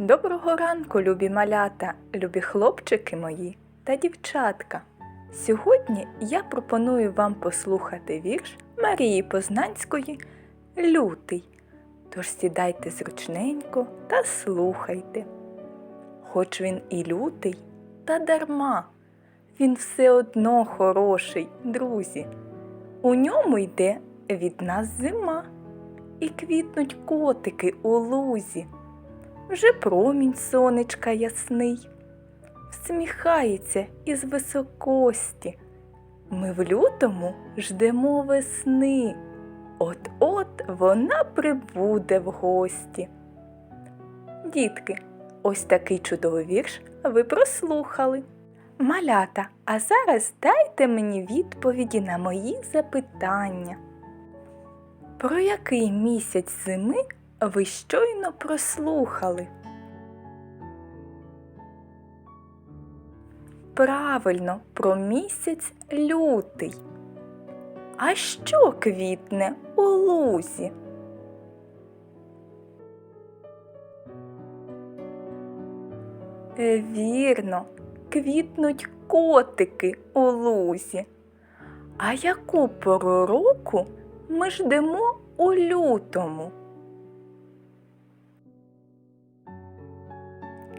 Доброго ранку, любі малята, любі хлопчики мої та дівчатка. Сьогодні я пропоную вам послухати вірш Марії Познанської Лютий. Тож сідайте зручненько та слухайте. Хоч він і лютий, та дарма, він все одно хороший, друзі. У ньому йде від нас зима, і квітнуть котики у лузі. Вже промінь сонечка ясний, всміхається із високості. Ми в лютому ждемо весни. От-от вона прибуде в гості. Дітки, ось такий чудовий вірш ви прослухали. Малята, а зараз дайте мені відповіді на мої запитання. Про який місяць зими ви щойно прослухали? Правильно, про місяць лютий. А що квітне у лузі? Вірно, квітнуть котики у лузі. А яку пору року ми ждемо у лютому?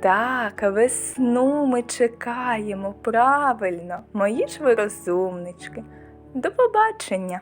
Так, весну ми чекаємо, правильно, мої ж ви розумнички. До побачення!